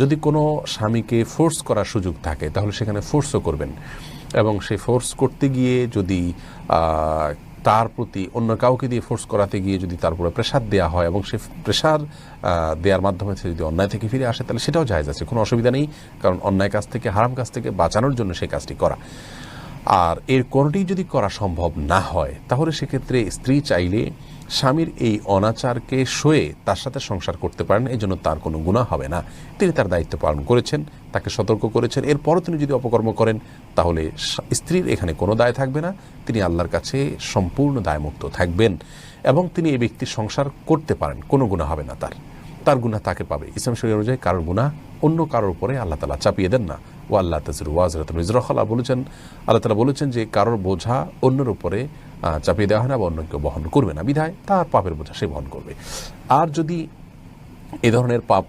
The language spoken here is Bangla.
যদি কোনো স্বামীকে ফোর্স করার সুযোগ থাকে, তাহলে সেখানে ফোর্সও করবেন। এবং সে ফোর্স করতে গিয়ে যদি তার প্রতি অন্য কাউকে দিয়ে ফোর্স করাতে গিয়ে যদি তার উপরে প্রেশার দেওয়া হয় এবং সে প্রেশার দেওয়ার মাধ্যমে সে যদি অন্যায় থেকে ফিরে আসে, তাহলে সেটাও জায়জ আছে। কোনো অসুবিধা নেই, কারণ অন্যায় কাজ থেকে, হারাম কাজ থেকে বাঁচানোর জন্য সেই কাজটি করা। আর এর কোনোটি যদি করা সম্ভব না হয়, তাহলে সেক্ষেত্রে স্ত্রী চাইলে স্বামীর এই অনাচারকে সয়ে তার সাথে সংসার করতে পারেন, এই জন্য তার কোনো গুণা হবে না। তিনি তার দায়িত্ব পালন করেছেন, তাকে সতর্ক করেছেন। এরপরও তিনি যদি অপকর্ম করেন, তাহলে স্ত্রীর এখানে কোনো দায় থাকবে না। তিনি আল্লাহর কাছে সম্পূর্ণ দায়মুক্ত থাকবেন এবং তিনি এই ব্যক্তির সংসার করতে পারেন, কোনো গুণা হবে না তার। তার গুণা তাকে পাবে। ইসলাম শরীর অনুযায়ী কারোর গুণা অন্য কারোর উপরে আল্লাহ তালা চাপিয়ে দেন না। ও আল্লাহ তাজর ওয়াজরাতুল ইজরখাল্লাহ বলেছেন, আল্লাহ তালা বলেছেন যে কারোর বোঝা অন্যের উপরে চাপিয়ে দেওয়া হয় না বা অন্য কেউ বহন করবে না। বিধায় তার পাপের বোঝা সে বহন করবে। আর যদি এ ধরনের পাপ